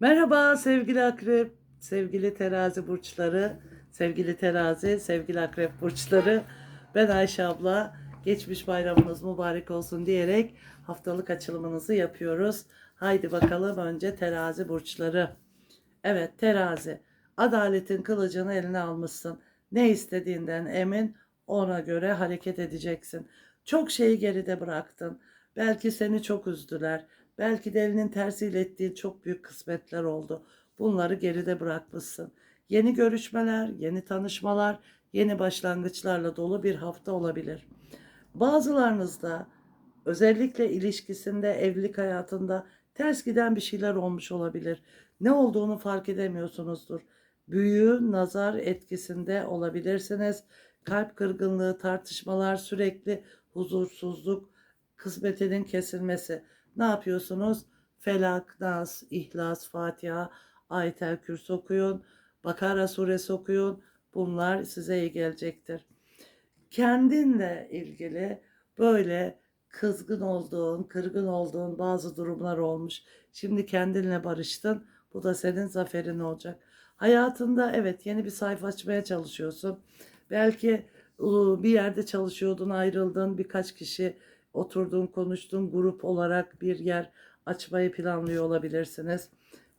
Merhaba sevgili akrep, sevgili terazi burçları, sevgili terazi, sevgili akrep burçları. Ben Ayşe abla. Geçmiş bayramınız mübarek olsun diyerek haftalık açılımınızı yapıyoruz. Haydi bakalım önce terazi burçları. Evet terazi. Adaletin kılıcını eline almışsın. Ne istediğinden emin ona göre hareket edeceksin. Çok şeyi geride bıraktın. Belki seni çok üzdüler. Belki de elinin tersiyle ettiğin çok büyük kısmetler oldu. Bunları geride bırakmışsın. Yeni görüşmeler, yeni tanışmalar, yeni başlangıçlarla dolu bir hafta olabilir. Bazılarınızda özellikle ilişkisinde, evlilik hayatında ters giden bir şeyler olmuş olabilir. Ne olduğunu fark edemiyorsunuzdur. Büyü, nazar etkisinde olabilirsiniz. Kalp kırgınlığı, tartışmalar, sürekli huzursuzluk, kısmetinin kesilmesi. Ne yapıyorsunuz? Felak, Nas, İhlas, Fatiha, Ayetel Kürsü okuyun. Bakara suresi okuyun. Bunlar size iyi gelecektir. Kendinle ilgili böyle kızgın olduğun, kırgın olduğun bazı durumlar olmuş. Şimdi kendinle barıştın. Bu da senin zaferin olacak. Hayatında evet yeni bir sayfa açmaya çalışıyorsun. Belki ıı, bir yerde çalışıyordun, ayrıldın, birkaç kişi oturdun, konuştun, grup olarak bir yer açmayı planlıyor olabilirsiniz.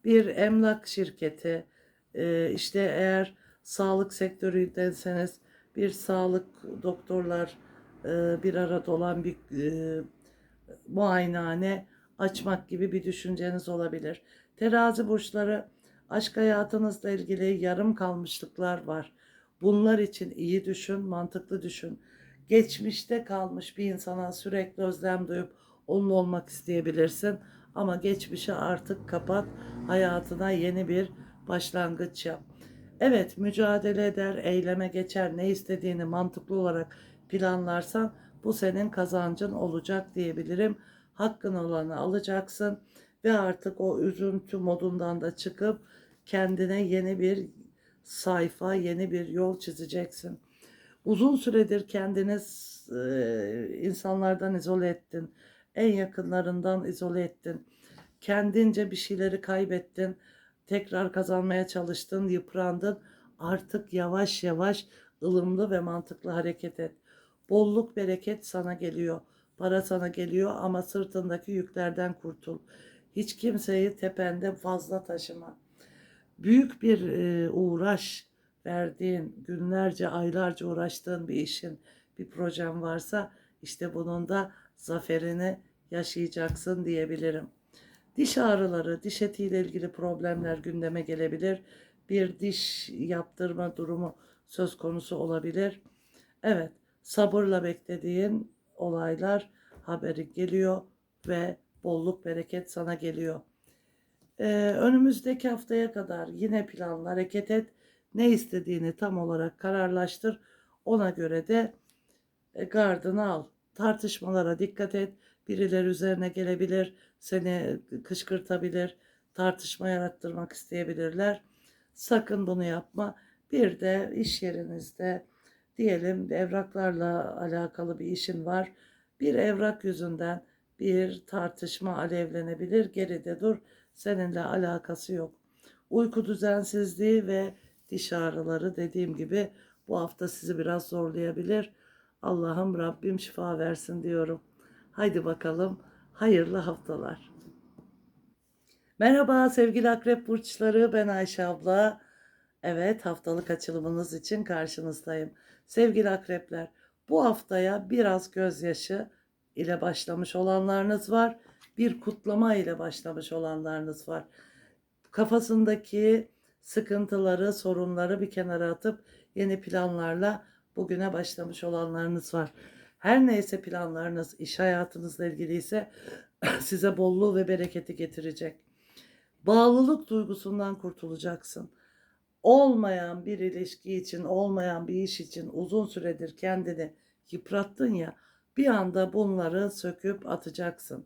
Bir emlak şirketi, e, işte eğer sağlık sektöründenseniz bir sağlık doktorlar e, bir arada olan bir e, muayenehane açmak gibi bir düşünceniz olabilir. Terazi burçları aşk hayatınızla ilgili yarım kalmışlıklar var. Bunlar için iyi düşün, mantıklı düşün. Geçmişte kalmış bir insana sürekli özlem duyup onunla olmak isteyebilirsin. Ama geçmişi artık kapat, hayatına yeni bir başlangıç yap. Evet mücadele eder, eyleme geçer, ne istediğini mantıklı olarak planlarsan bu senin kazancın olacak diyebilirim. Hakkın olanı alacaksın ve artık o üzüntü modundan da çıkıp kendine yeni bir sayfa, yeni bir yol çizeceksin. Uzun süredir kendiniz e, insanlardan izole ettin. En yakınlarından izole ettin. Kendince bir şeyleri kaybettin. Tekrar kazanmaya çalıştın, yıprandın. Artık yavaş yavaş ılımlı ve mantıklı hareket et. Bolluk bereket sana geliyor. Para sana geliyor ama sırtındaki yüklerden kurtul. Hiç kimseyi tepende fazla taşıma. Büyük bir e, uğraş verdiğin, günlerce, aylarca uğraştığın bir işin, bir projen varsa işte bunun da zaferini yaşayacaksın diyebilirim. Diş ağrıları, diş etiyle ilgili problemler gündeme gelebilir. Bir diş yaptırma durumu söz konusu olabilir. Evet, sabırla beklediğin olaylar haberi geliyor ve bolluk bereket sana geliyor. Ee, önümüzdeki haftaya kadar yine planla hareket et. Ne istediğini tam olarak kararlaştır. Ona göre de e, gardını al. Tartışmalara dikkat et. Birileri üzerine gelebilir, seni kışkırtabilir, tartışma yarattırmak isteyebilirler. Sakın bunu yapma. Bir de iş yerinizde diyelim evraklarla alakalı bir işin var. Bir evrak yüzünden bir tartışma alevlenebilir. Geride dur. Seninle alakası yok. Uyku düzensizliği ve diş ağrıları dediğim gibi bu hafta sizi biraz zorlayabilir. Allah'ım Rabbim şifa versin diyorum. Haydi bakalım hayırlı haftalar. Merhaba sevgili akrep burçları ben Ayşe abla. Evet haftalık açılımınız için karşınızdayım. Sevgili akrepler bu haftaya biraz gözyaşı ile başlamış olanlarınız var. Bir kutlama ile başlamış olanlarınız var. Kafasındaki sıkıntıları, sorunları bir kenara atıp yeni planlarla bugüne başlamış olanlarınız var. Her neyse planlarınız iş hayatınızla ilgili ise size bolluğu ve bereketi getirecek. Bağlılık duygusundan kurtulacaksın. Olmayan bir ilişki için, olmayan bir iş için uzun süredir kendini yıprattın ya, bir anda bunları söküp atacaksın.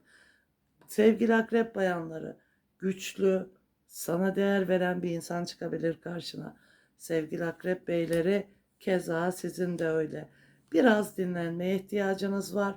Sevgili akrep bayanları, güçlü, sana değer veren bir insan çıkabilir karşına. Sevgili akrep beyleri, keza sizin de öyle. Biraz dinlenmeye ihtiyacınız var.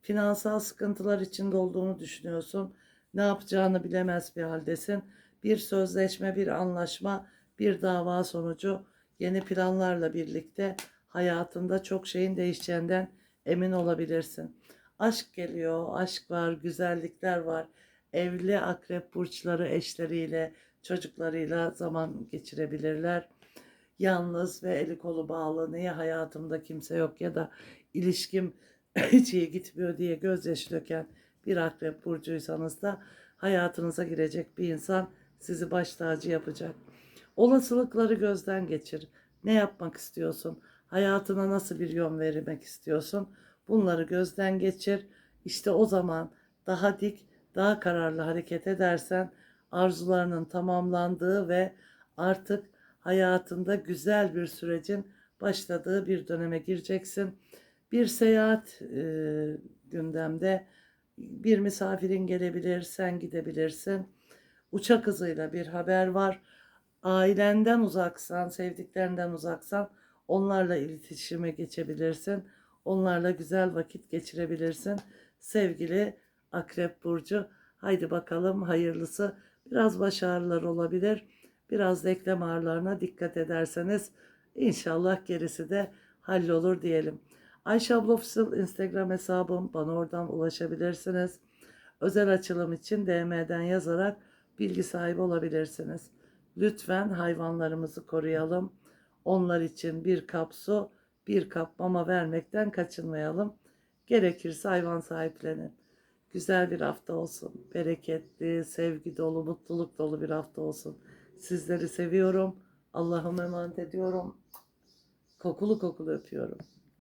Finansal sıkıntılar içinde olduğunu düşünüyorsun. Ne yapacağını bilemez bir haldesin. bir sözleşme, bir anlaşma, bir dava sonucu yeni planlarla birlikte hayatında çok şeyin değişeceğinden emin olabilirsin. Aşk geliyor, aşk var, güzellikler var. Evli akrep burçları eşleriyle, çocuklarıyla zaman geçirebilirler. Yalnız ve eli kolu bağlı, niye hayatımda kimse yok ya da ilişkim hiç iyi gitmiyor diye gözyaşı döken bir akrep burcuysanız da hayatınıza girecek bir insan sizi baş tacı yapacak. Olasılıkları gözden geçir. Ne yapmak istiyorsun? Hayatına nasıl bir yön vermek istiyorsun? Bunları gözden geçir. İşte o zaman daha dik, daha kararlı hareket edersen arzularının tamamlandığı ve artık hayatında güzel bir sürecin başladığı bir döneme gireceksin. Bir seyahat e, gündemde bir misafirin gelebilir, sen gidebilirsin. Uçak hızıyla bir haber var. Ailenden uzaksan, sevdiklerinden uzaksan onlarla iletişime geçebilirsin. Onlarla güzel vakit geçirebilirsin. Sevgili Akrep Burcu, haydi bakalım hayırlısı. Biraz baş ağrıları olabilir. Biraz da eklem ağrılarına dikkat ederseniz inşallah gerisi de hallolur diyelim. Ayşe abla Official Instagram hesabım. Bana oradan ulaşabilirsiniz. Özel açılım için DM'den yazarak bilgi sahibi olabilirsiniz. Lütfen hayvanlarımızı koruyalım. Onlar için bir kap su, bir kap mama vermekten kaçınmayalım. Gerekirse hayvan sahiplenin. Güzel bir hafta olsun. Bereketli, sevgi dolu, mutluluk dolu bir hafta olsun. Sizleri seviyorum. Allah'ım emanet ediyorum. Kokulu kokulu öpüyorum.